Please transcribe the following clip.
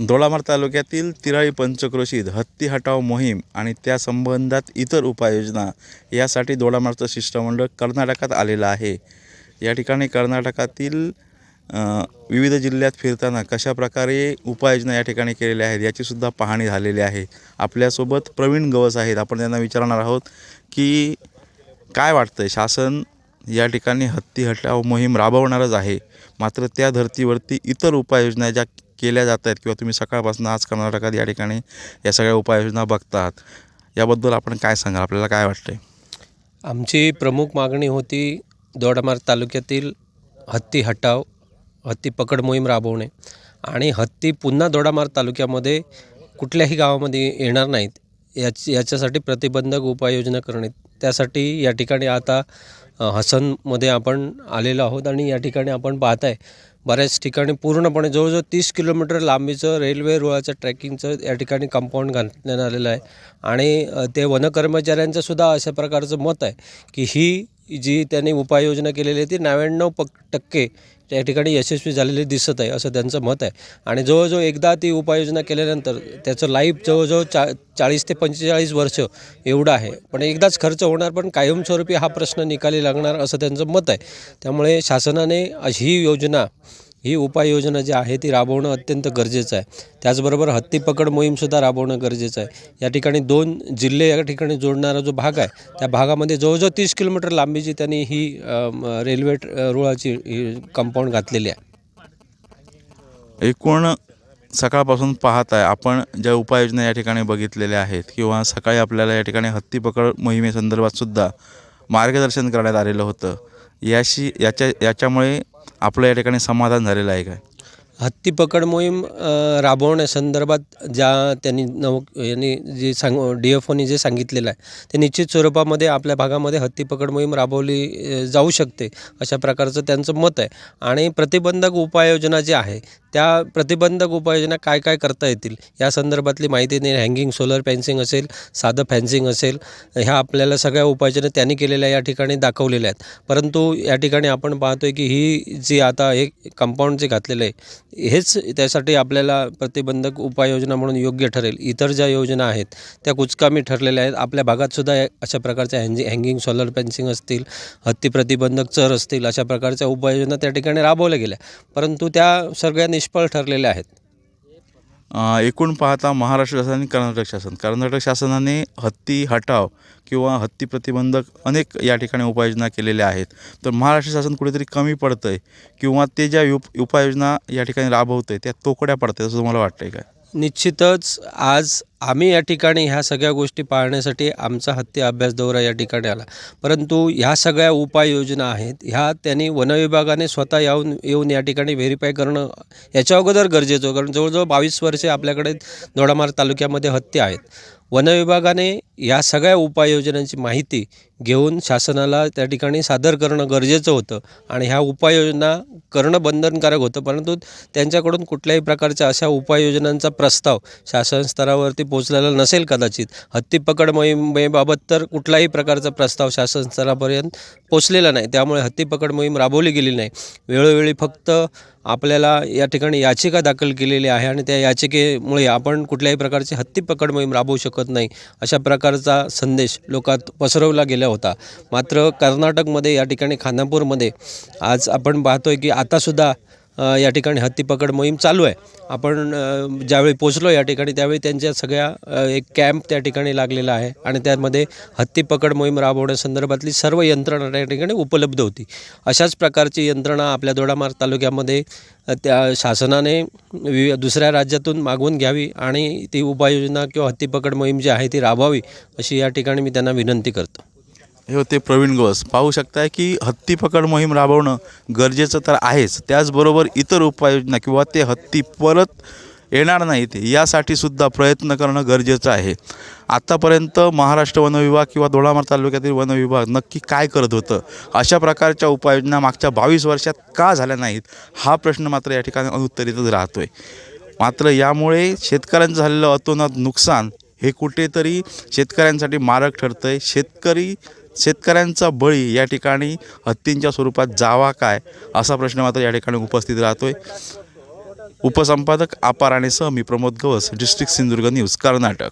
दोडामार तालुक्यातील तिराळी पंचक्रोशीत हत्ती हटाव मोहीम आणि त्या संबंधात इतर उपाययोजना यासाठी दोडामारचं शिष्टमंडळ कर्नाटकात आलेलं आहे. या ठिकाणी कर्नाटकातील विविध जिल्ह्यात फिरताना कशा प्रकारे उपाययोजना या ठिकाणी केलेल्या आहेत याचीसुद्धा पाहणी झालेली आहे. आपल्यासोबत प्रवीण गवस आहेत. आपण त्यांना विचारणार आहोत की काय वाटतं शासन या ठिकाणी हत्ती हटाव मोहीम राबवणारच आहे. मात्र त्या धर्तीवरती इतर उपाययोजना ज्या केल्या जात आहेत किंवा तुम्ही सकाळपासून आज कर्नाटकात या ठिकाणी या सगळ्या उपाययोजना बघतात याबद्दल आपण काय सांगाल? आपल्याला काय वाटतंय? आमची प्रमुख मागणी होती दोडामार्ग तालुक्यातील हत्ती हटाव हत्ती पकड मोहीम राबवणे. आणि हत्ती पुन्हा दोडामार्ग तालुक्यामध्ये कुठल्याही गावामध्ये येणार नाहीत याच याच्यासाठी प्रतिबंधक उपाययोजना करणे. त्यासाठी या ठिकाणी आता हसनमध्ये आपण आलेलो आहोत आणि या ठिकाणी आपण पाहत आहे बऱ्याच ठिकाणी पूर्णपणे जवळजवळ तीस किलोमीटर लांबीचं रेल्वे रुळाचं ट्रॅकिंगचं या ठिकाणी कंपाऊंड घालण्यात आलेलं आहे. आणि ते वनकर्मचाऱ्यांचं सुद्धा अशा प्रकारचं मत आहे की ही जी त्यांनी उपाययोजना केलेली आहे ती नव्याण्णव पक टक्के त्या ठिकाणी यशस्वी झालेली दिसत आहे असं त्यांचं मत आहे. आणि जवळजवळ एकदा ती उपाययोजना केल्यानंतर त्याचं लाईफ जवळजवळ चा चाळीस ते पंचेचाळीस वर्ष एवढं आहे. पण एकदाच खर्च होणार पण कायमस्वरूपी हा प्रश्न निकाली लागणार असं त्यांचं मत आहे. त्यामुळे शासनाने अशी ही योजना ही उपाययोजना जी आहे ती राबवणं अत्यंत गरजेचं आहे. त्याचबरोबर हत्ती पकड मोहीमसुद्धा राबवणं गरजेचं आहे. या ठिकाणी दोन जिल्हे या ठिकाणी जोडणारा जो भाग आहे त्या भागामध्ये जवळजवळ तीस किलोमीटर लांबीची त्यांनी ही रेल्वे रुळाची कंपाऊंड घातलेली आहे. एकूण सकाळपासून पाहत आहे आपण ज्या उपाययोजना या ठिकाणी बघितलेल्या आहेत किंवा सकाळी आपल्याला या ठिकाणी हत्ती पकड मोहिमेसंदर्भात सुद्धा मार्गदर्शन करण्यात आलेलं होतं याशी याच्या याच्यामुळे आपलं या ठिकाणी समाधान झालेलं आहे काय? हत्ती पकड मोहीम राबवण्या राबवण्यासंदर्भात ज्या त्यांनी नव यांनी जे सांग डी एफ ओनी जे सांगितलेलं आहे ते निश्चित स्वरूपामध्ये आपल्या भागामध्ये हत्ती पकड मोहीम राबवली जाऊ शकते अशा प्रकारचं त्यांचं मत आहे. आणि प्रतिबंधक उपाययोजना जी आहे त्या प्रतिबंधक उपाययोजना काय काय करता येतील? या संदर्भातली माहिती नाही हँगिंग सोलर फॅन्सिंग असेल साधं फॅन्सिंग असेल ह्या आपल्याला सगळ्या उपाययोजना त्यांनी केलेल्या या ठिकाणी दाखवलेल्या आहेत. परंतु या ठिकाणी आपण पाहतो आहे की ही जी आता हे कंपाऊंड जे घातलेलं आहे हेच त्यासाठी आपल्याला प्रतिबंधक उपाययोजना म्हणून योग्य ठरेल. इतर ज्या योजना आहेत त्या कुचकामी ठरलेल्या आहेत. आपल्या भागातसुद्धा अशा प्रकारच्या हँजी हँगिंग सोलर फॅन्सिंग असतील हत्ती प्रतिबंधक चर असतील अशा प्रकारच्या उपाययोजना त्या ठिकाणी राबवल्या गेल्या. परंतु त्या सगळ्या निष्फळ ठरलेले आहेत? अ, एकूण पाहता महाराष्ट्र शासन आणि कर्नाटक शासन. कर्नाटक शासनाने हत्ती हटाव किंवा हत्ती प्रतिबंधक अनेक या ठिकाणी उपाययोजना केलेल्या आहेत. तर महाराष्ट्र शासन कुठेतरी कमी पडतं आहे किंवा ते ज्या उप उपाययोजना या ठिकाणी राबवतं आहे त्या तोकड्या पडत आहेत असं तुम्हाला वाटतं आहे काय? निश्चितच आज आम्ही या ठिकाणी ह्या सगळ्या गोष्टी पाहण्यासाठी आमचा हत्ती अभ्यास दौरा या ठिकाणी आला. परंतु ह्या सगळ्या उपाययोजना आहेत ह्या त्यांनी वनविभागाने स्वतः येऊन येऊन या ठिकाणी व्हेरीफाय करणं याच्या अगोदर गरजेचं कारण जवळजवळ बावीस वर्षे आपल्याकडे दोडामार्ग तालुक्यामध्ये हत्ती आहेत. वनविभागाने या सगळ्या उपाययोजनांची माहिती घेऊन शासनाला त्या ठिकाणी सादर करणं गरजेचं होतं. आणि ह्या उपाययोजना करणं बंधनकारक होतं. परंतु त्यांच्याकडून कुठल्याही प्रकारच्या अशा उपाययोजनांचा प्रस्ताव शासन स्तरावरती पोचलेला नसेल कदाचित. हत्ती पकड मोहिमेबाबत तर कुठलाही प्रकारचा प्रस्ताव शासन स्तरापर्यंत पोचलेला नाही. त्यामुळे हत्ती पकड मोहीम राबवली गेली नाही. वेळोवेळी फक्त आपल्याला या ठिकाणी याचिका दाखल केलेली आहे आणि त्या याचिकेमुळे आपण कुठल्याही प्रकारची हत्ती पकड मोहीम राबवू शकत नाही अशा प्रकारचा संदेश लोकात पसरवला गेला होता. मात्र कर्नाटकमध्ये या ठिकाणी खानापूरमध्ये आज आपण पाहतोय की आतासुद्धा या ठिकाणी हत्ती पकड मोहीम चालू आहे. आपण ज्यावेळी पोचलो या ठिकाणी त्यावेळी त्यांच्या सगळ्या एक कॅम्प त्या ठिकाणी लागलेला आहे आणि त्यामध्ये हत्ती पकड मोहीम राबवण्यासंदर्भातली सर्व यंत्रणा त्या ठिकाणी उपलब्ध होती. अशाच प्रकारची यंत्रणा आपल्या दोडामार तालुक्यामध्ये त्या शासनाने वि दुसऱ्या राज्यातून मागवून घ्यावी आणि ती उपाययोजना किंवा हत्ती पकड मोहीम जी आहे ती राबवावी अशी या ठिकाणी मी त्यांना विनंती करतो. हे होते प्रवीण गवस पाहू शकताय की हत्ती पकड मोहीम राबवणं गरजेचं तर आहेच. त्याचबरोबर इतर उपाययोजना किंवा ते हत्ती परत येणार नाहीत यासाठी सुद्धा प्रयत्न करणं गरजेचं आहे. आत्तापर्यंत महाराष्ट्र वनविभाग किंवा दोडामार तालुक्यातील वनविभाग नक्की काय करत होतं? अशा प्रकारच्या उपाययोजना मागच्या बावीस वर्षात का झाल्या नाहीत? हा प्रश्न मात्र या ठिकाणी अनुत्तरितच राहतो आहे मात्र यामुळे शेतकऱ्यांचं झालेलं अतोनात नुकसान हे कुठेतरी शेतकऱ्यांसाठी मारक ठरतं आहे शेतकरी शेतकऱ्यांचा बळी या ठिकाणी हत्तींच्या स्वरूपात जावा काय असा प्रश्न मात्र या ठिकाणी उपस्थित राहतो आहे उपसंपादक अपार आणि मी प्रमोद गवस डिस्ट्रिक्ट सिंधुदुर्ग न्यूज कर्नाटक.